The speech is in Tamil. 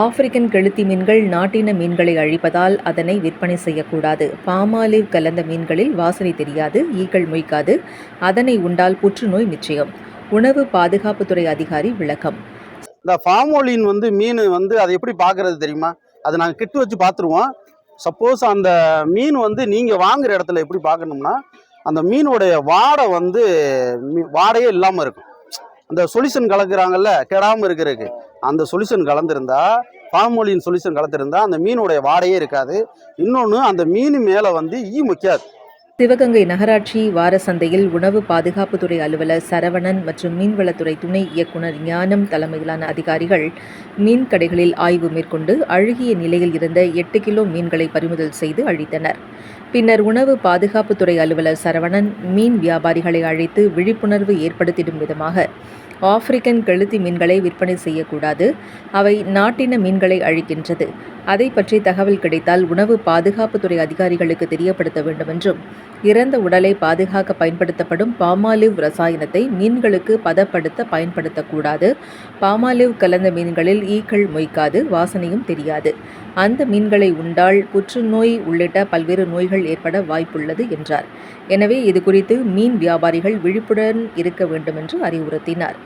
ஆப்பிரிக்கன் கெளுத்தி மீன்கள் நாட்டின மீன்களை அழிப்பதால் அதனை விற்பனை செய்யக்கூடாது. பாமாலிவ் கலந்த மீன்களில் வாசனை தெரியாது ஈக்கள் மொய்க்காது. அதனை உண்டால் புற்றுநோய் நிச்சயம். உணவு பாதுகாப்புத்துறை அதிகாரி விளக்கம். இந்த ஃபார்மோலின் வந்து மீன் வந்து அதை எப்படி பார்க்கறது தெரியுமா? அதை நாங்கள் கிட்டு வச்சு பார்த்துருவோம். சப்போஸ் அந்த மீன் வந்து நீங்கள் வாங்குற இடத்துல எப்படி பார்க்கணும்னா அந்த மீனுடைய வாடை வந்து வாடையே இல்லாமல் இருக்கும். அந்த சொல்யூஷன் கலக்குறாங்கல்ல கெடாமல் இருக்கிறதுக்கு. அந்த சொல்யூஷன் கலந்துருந்தா பாமொழியின் சொல்யூஷன் கலந்துருந்தா அந்த மீனுடைய வாடையே இருக்காது. இன்னொன்று அந்த மீன் மேலே வந்து ஈ முக்கியாது சிவகங்கை நகராட்சி வார சந்தையில் உணவு பாதுகாப்புத்துறை அலுவலர் சரவணன் மற்றும் மீன்வளத்துறை துணை இயக்குனர் ஞானம் தலைமையிலான அதிகாரிகள் மீன் கடைகளில் ஆய்வு மேற்கொண்டு அழுகிய நிலையில் இருந்த எட்டு கிலோ மீன்களை பறிமுதல் செய்து அழித்தனர். பின்னர் உணவு பாதுகாப்புத்துறை அலுவலர் சரவணன் மீன் வியாபாரிகளை அழைத்து விழிப்புணர்வு ஏற்படுத்திடும் விதமாக ஆப்பிரிக்கன் கெளுத்தி மீன்களை விற்பனை செய்யக்கூடாது. அவை நாட்டின மீன்களை அழிக்கின்றது. அதை பற்றி தகவல் கிடைத்தால் உணவு பாதுகாப்புத்துறை அதிகாரிகளுக்கு தெரியப்படுத்த வேண்டும் என்றும் இறந்த உடலை பாதுகாக்க பயன்படுத்தப்படும் பாமாலிவ் ரசாயனத்தை மீன்களுக்கு பதப்படுத்த பயன்படுத்தக்கூடாது. பாமாலிவ் கலந்த மீன்களில் ஈக்கள் மொய்க்காது வாசனையும் தெரியாது. அந்த மீன்களை உண்டால் புற்றுநோய் உள்ளிட்ட பல்வேறு நோய்கள் ஏற்பட வாய்ப்புள்ளது என்றார். எனவே இது குறித்து மீன் வியாபாரிகள் விழிப்புடன் இருக்க வேண்டும் என்று அறிவுறுத்தினார்.